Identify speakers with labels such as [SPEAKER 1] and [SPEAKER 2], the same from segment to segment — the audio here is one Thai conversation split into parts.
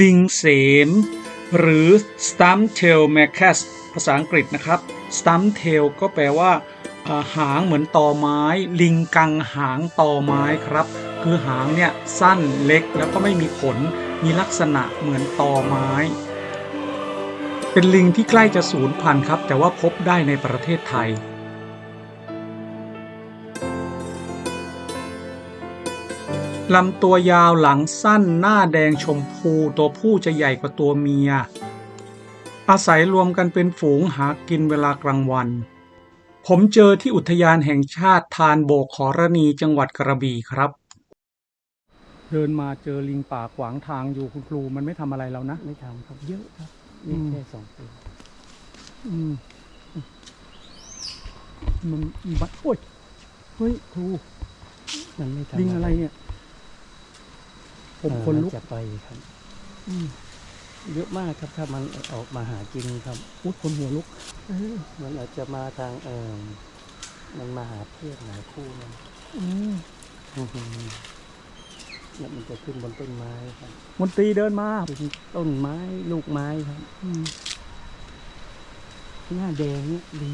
[SPEAKER 1] ลิงเสมหรือ stump tail macaque ภาษาอังกฤษนะครับ stump tail ก็แปลว่าหางเหมือนตอไม้ ลิงกังหางตอไม้ครับ คือหางเนี่ยสั้นเล็กแล้วก็ไม่มีขน มีลักษณะเหมือนตอไม้ เป็นลิงที่ใกล้จะสูญพันธุ์ครับ แต่ว่าพบได้ในประเทศไทย ลำตัวยาวหลังสั้นหน้าแดงชมพูตัวผู้จะใหญ่กว่าตัวเมีย อาศัยรวมกันเป็นฝูงหากินเวลากลางวัน ผมเจอที่อุทยานแห่งชาติทานโบกขอรณีจังหวัดกระบี่ครับ เดินมาเจอลิงป่าขวางทางอยู่คุณครูมันไม่ทำอะไรเรานะ
[SPEAKER 2] ไม่ทำครับเยอะครับ
[SPEAKER 1] อื
[SPEAKER 2] นี่
[SPEAKER 1] ม
[SPEAKER 2] แค่สองตัว
[SPEAKER 1] อืมมันมันโอ้ยเฮ้ยครู
[SPEAKER 2] มันไม่ทำ
[SPEAKER 1] ลิงอะไรเนี่ย ผม
[SPEAKER 2] เอ่อ
[SPEAKER 1] คนลุก
[SPEAKER 2] จะไปครับ
[SPEAKER 1] อืม
[SPEAKER 2] เยอะมากครับถ้ามันออกมาหากินครับ
[SPEAKER 1] อุ๊ยคนหัวลุก
[SPEAKER 2] เออมันอาจจะมาทางเออมันมาหาเพื่อนหาคู่มัน
[SPEAKER 1] อืม
[SPEAKER 2] แล้วมันจะขึ้นบนต้นไม้ครับ
[SPEAKER 1] มนตรีเดินมา
[SPEAKER 2] เป็นต้นไม้ลูกไม้ครับ
[SPEAKER 1] อืม
[SPEAKER 2] หน้าแดงเนี่ยลิง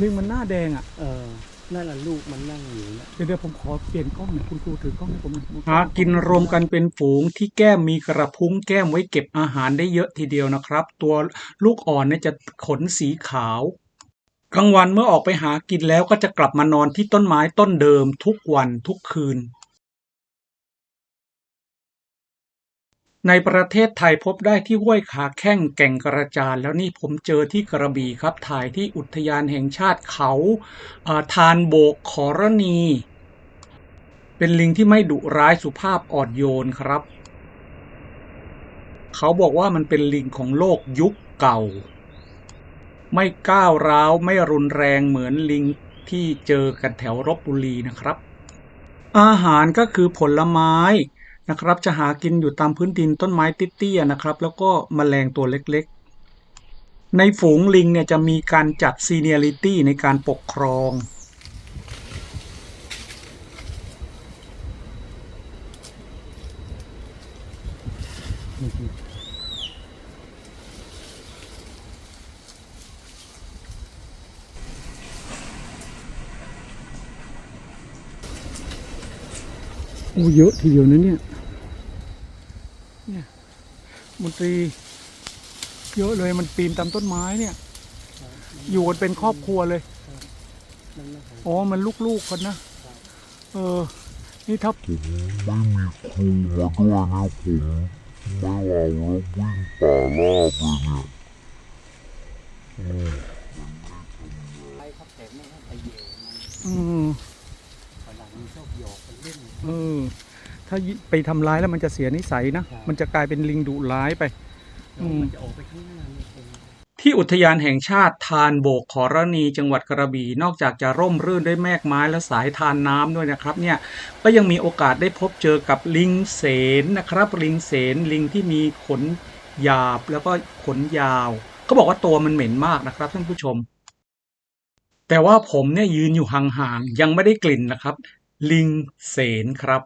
[SPEAKER 1] ลิงมันหน้าแดงอะ
[SPEAKER 2] เออ นั่นแหละลูกมันนั่งอยู่นะ
[SPEAKER 1] เดี๋ยวเดี๋ยวผมขอเปลี่ยนกล้องหน่อยคุณครูถือกล้องให้ผมหน่อยหากินรวมกันเป็นฝูงที่แก้มมีกระพุ้งแก้มไว้เก็บอาหารได้เยอะทีเดียวนะครับ ตัวลูกอ่อนเนี่ยจะขนสีขาวกลางวันเมื่อออกไปหากินแล้วก็จะกลับมานอนที่ต้นไม้ต้นเดิมทุกวันทุกคืน ในประเทศไทยพบได้ที่ห้วยขาแข้งแก่งกระจานแล้วนี่ผมเจอที่กระบี่ครับถ่ายที่อุทยานแห่งชาติเขาทานโบกขอรณี เป็นลิงที่ไม่ดุร้ายสุภาพอ่อนโยนครับ เขาบอกว่ามันเป็นลิงของโลกยุคเก่า ไม่ก้าวร้าวไม่รุนแรงเหมือนลิงที่เจอกันแถวรบบุรีนะครับ อาหารก็คือผลไม้ นะครับจะหากินอยู่ตามพื้นดินต้นไม้ติเตี้ยนะครับแล้วก็แมลงตัวเล็กๆ ในฝูงลิงเนี่ยจะมีการจัดซีเนียริตี้ในการปกครองโอ้เยอะทีเดียวนะเนี่ย มนตรี เยอะเลยมันปีนตามต้นไม้เนี่ย อยู่กันเป็นครอบครัวเลย
[SPEAKER 2] มันมาหา
[SPEAKER 1] อ๋อมันลูกๆคนนะเออ นี่ถ้า
[SPEAKER 3] ผมไม่มีครูมาด้วยนะผมไม่เอาแล้ววิ่งป่าลาบเลยเนี่ย
[SPEAKER 2] ไปครับแต่ไม่ให้ไปเหย่มัน
[SPEAKER 1] อืม
[SPEAKER 2] ฝรั่งมั นชอบหยอกไปเล่น
[SPEAKER 1] เออถ้าไปทำร้ายแล้วมันจะเสียนิสัยนะ
[SPEAKER 2] ครับ
[SPEAKER 1] มันจะกลายเป็นลิงดุร้ายไปอืม
[SPEAKER 2] มันจะออกไปข้างหน้านี่เอง
[SPEAKER 1] ที่อุทยานแห่งชาติทานโบกขอรณีจังหวัดกระบี่นอกจากจะร่มรื่นด้วยแมกไม้และสายทานน้ำด้วยนะครับเนี่ยก็ยังมีโอกาสได้พบเจอกับลิงเสนนะครับ ลิงเสนลิงที่มีขนหยาบแล้วก็ขนยาวเขาบอกว่าตัวมันเหม็นมากนะครับท่านผู้ชม แต่ว่าผมเนี่ยยืนอยู่ห่างๆยังไม่ได้กลิ่นนะครับ ลิงเสนครับ